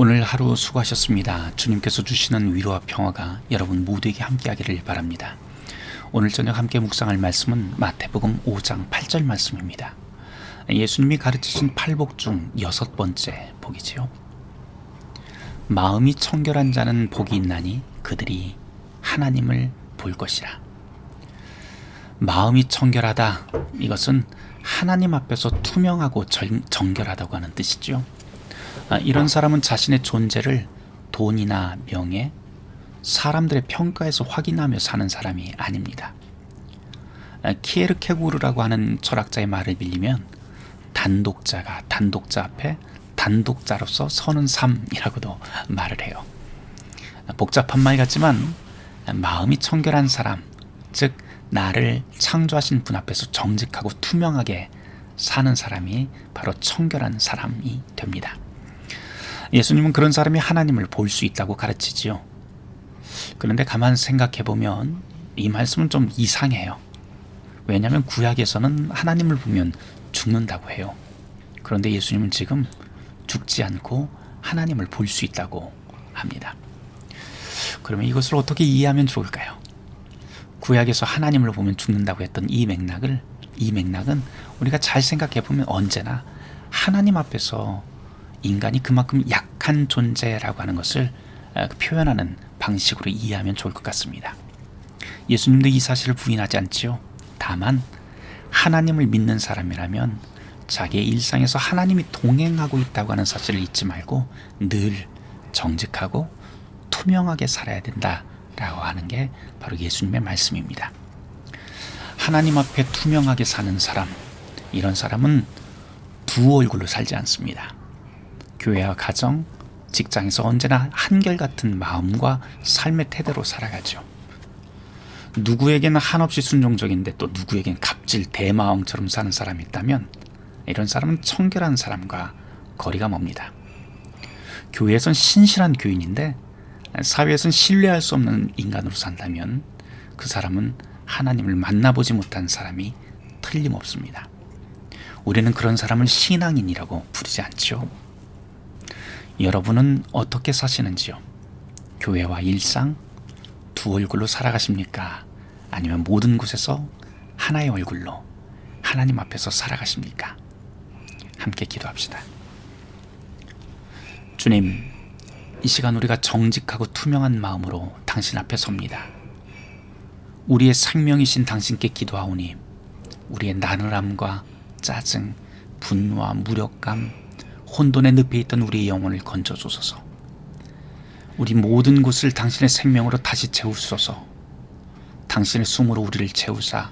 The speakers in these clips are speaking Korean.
오늘 하루 수고하셨습니다. 주님께서 주시는 위로와 평화가 여러분 모두에게 함께하기를 바랍니다. 오늘 저녁 함께 묵상할 말씀은 마태복음 5장 8절 말씀입니다. 예수님이 가르치신 팔복 중 여섯 번째 복이지요. 마음이 청결한 자는 복이 있나니 그들이 하나님을 볼 것이라. 마음이 청결하다. 이것은 하나님 앞에서 투명하고 정, 정결하다고 하는 뜻이죠. 아, 이런 사람은 자신의 존재를 돈이나 명예, 사람들의 평가에서 확인하며 사는 사람이 아닙니다. 아, 키에르케고르라고 하는 철학자의 말을 빌리면 단독자가 단독자 앞에 단독자로서 서는 삶이라고도 말을 해요. 아, 복잡한 말 같지만 마음이 청결한 사람, 즉 나를 창조하신 분 앞에서 정직하고 투명하게 사는 사람이 바로 청결한 사람이 됩니다. 예수님은 그런 사람이 하나님을 볼 수 있다고 가르치지요. 그런데 가만 생각해 보면 이 말씀은 좀 이상해요. 왜냐하면 구약에서는 하나님을 보면 죽는다고 해요. 그런데 예수님은 지금 죽지 않고 하나님을 볼 수 있다고 합니다. 그러면 이것을 어떻게 이해하면 좋을까요? 구약에서 하나님을 보면 죽는다고 했던 이 맥락을 이 맥락은 우리가 잘 생각해 보면 언제나 하나님 앞에서 인간이 그만큼 약한 존재라고 하는 것을 어, 표현하는 방식으로 이해하면 좋을 것 같습니다. 예수님도 이 사실을 부인하지 않지요. 다만 하나님을 믿는 사람이라면 자기의 일상에서 하나님이 동행하고 있다고 하는 사실을 잊지 말고 늘 정직하고 투명하게 살아야 된다라고 하는 게 바로 예수님의 말씀입니다. 하나님 앞에 투명하게 사는 사람, 이런 사람은 두 얼굴로 살지 않습니다. 교회와 가정, 직장에서 언제나 한결같은 마음과 삶의 태도로 살아가죠. 누구에게는 한없이 순종적인데 또 누구에겐 갑질 대마왕처럼 사는 사람이 있다면 이런 사람은 청결한 사람과 거리가 멉니다. 교회에선 신실한 교인인데 사회에선 신뢰할 수 없는 인간으로 산다면 그 사람은 하나님을 만나보지 못한 사람이 틀림없습니다. 우리는 그런 사람을 신앙인이라고 부르지 않죠. 여러분은 어떻게 사시는지요? 교회와 일상 두 얼굴로 살아가십니까? 아니면 모든 곳에서 하나의 얼굴로 하나님 앞에서 살아가십니까? 함께 기도합시다. 주님, 이 시간 우리가 정직하고 투명한 마음으로 당신 앞에 섭니다. 우리의 생명이신 당신께 기도하오니 우리의 나늘함과 짜증, 분노와 무력감, 혼돈의 늪에 있던 우리의 영혼을 건져주소서. 우리 모든 곳을 당신의 생명으로 다시 채우소서. 당신의 숨으로 우리를 채우사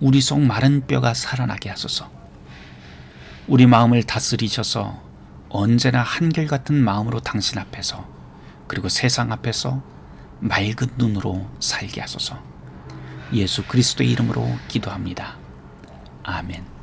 우리 속 마른 뼈가 살아나게 하소서. 우리 마음을 다스리셔서 언제나 한결같은 마음으로 당신 앞에서 그리고 세상 앞에서 맑은 눈으로 살게 하소서. 예수 그리스도의 이름으로 기도합니다. 아멘.